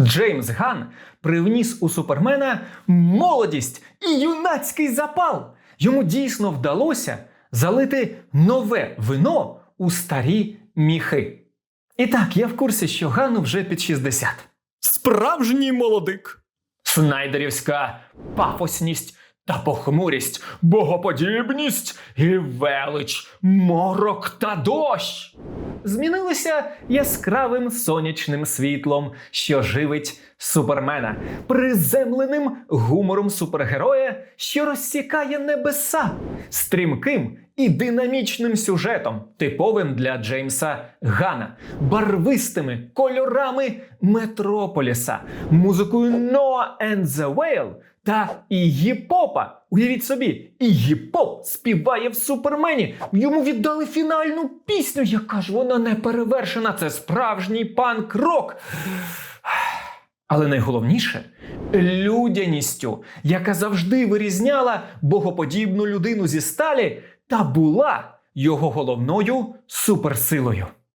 Джеймс Ган привніс у супермена молодість і юнацький запал. Йому дійсно вдалося залити нове вино у старі міхи. І так, я в курсі, що Гану вже під 60. Справжній молодик. Снайдерівська пафосність та похмурість, богоподібність і велич, морок та дощ. Змінилися яскравим сонячним світлом, що живить супермена, приземленим гумором супергероя, що розсікає небеса, стрімким і динамічним сюжетом, типовим для Джеймса Гана, барвистими кольорами Метрополіса, музикою Noah and the Whale та Іггі-Попа. Уявіть собі, Іггі-Поп співає в Супермені. Йому віддали фінальну пісню, яка ж вона не перевершена. Це справжній панк-рок. Але найголовніше людяністю, яка завжди вирізняла богоподібну людину зі сталі та була його головною суперсилою.